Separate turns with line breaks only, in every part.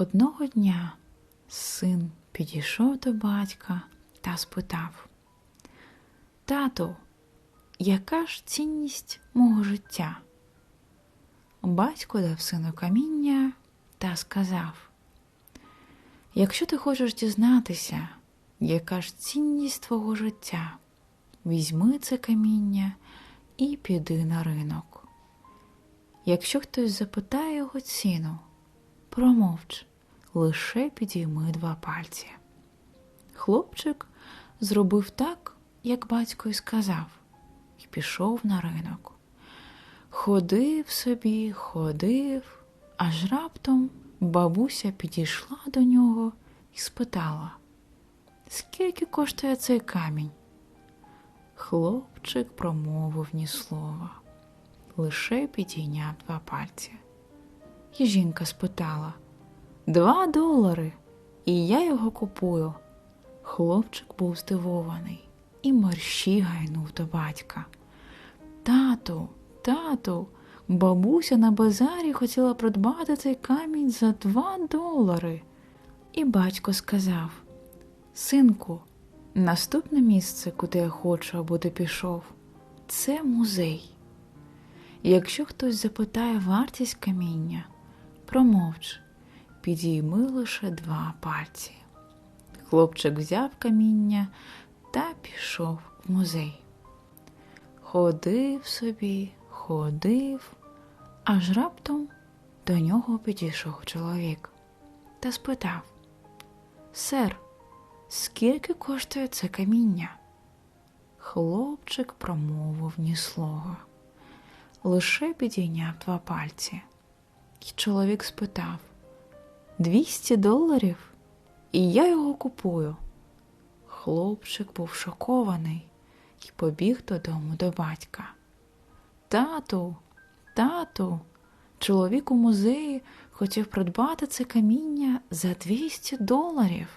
Одного дня син підійшов до батька та спитав: Тату, яка ж цінність мого життя? Батько дав сину каміння та сказав: Якщо ти хочеш дізнатися, яка ж цінність твого життя, візьми це каміння і піди на ринок. Якщо хтось запитає його ціну, промовч, лише підійми два пальці. Хлопчик зробив так, як батько й сказав, і пішов на ринок. Ходив собі, ходив, аж раптом бабуся підійшла до нього і спитала, скільки коштує цей камінь? Хлопчик промовив ні слова, лише підійняв два пальці. І жінка спитала Два долари, і я його купую. Хлопчик був здивований і мерщі гайнув до батька. Тату, тату, бабуся на базарі хотіла придбати цей камінь за два долари. І батько сказав Синку, наступне місце, куди я хочу, аби ти пішов, це музей. Якщо хтось запитає вартість каміння, промовч, підійми лише два пальці. Хлопчик взяв каміння та пішов в музей. Ходив собі, ходив, аж раптом до нього підійшов чоловік та спитав Сер, скільки коштує це каміння? Хлопчик промовив ні слова, лише підійняв два пальці. І чоловік спитав Двісті доларів? І я його купую. Хлопчик був шокований і побіг додому до батька. Тату, тату, чоловік у музеї хотів придбати це каміння за 200 доларів.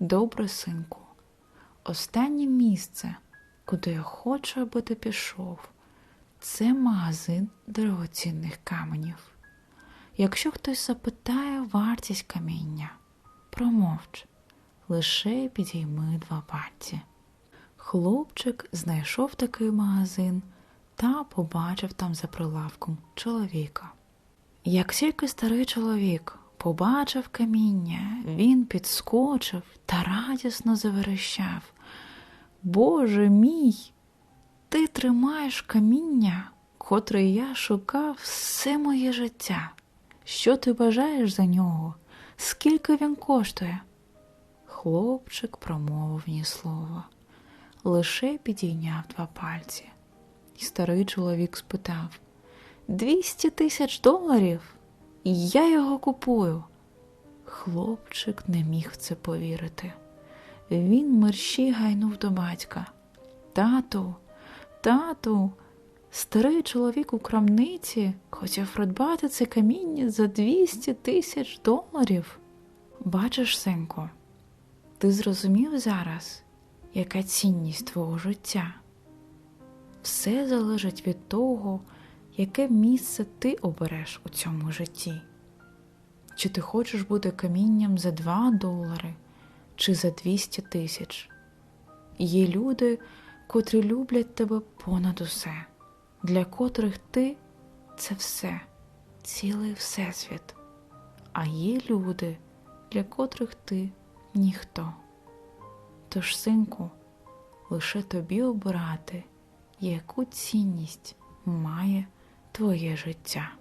Добре, синку, останнє місце, куди я хочу, аби ти пішов, це магазин дорогоцінних каменів. Якщо хтось запитає вартість каміння, промовч, лише підійми два пальці. Хлопчик знайшов такий магазин та побачив там за прилавком чоловіка. Як тільки старий чоловік побачив каміння, він підскочив та радісно заверещав. Боже мій, ти тримаєш каміння, котре я шукав все моє життя. Що ти бажаєш за нього? Скільки він коштує? Хлопчик промовив ні слова, лише підійняв два пальці. І старий чоловік спитав Двісті тисяч доларів, я його купую. Хлопчик не міг в це повірити. Він мерщій гайнув до батька. Тату, тату, старий чоловік у крамниці хотів придбати це каміння за 200 тисяч доларів. Бачиш, синку, ти зрозумів зараз, яка цінність твого життя? Все залежить від того, яке місце ти обереш у цьому житті. Чи ти хочеш бути камінням за 2 долари, чи за 200 тисяч? Є люди, котрі люблять тебе понад усе, для котрих ти це все, цілий всесвіт, а є люди, для котрих ти ніхто. Тож, синку, лише тобі обирати, яку цінність має твоє життя.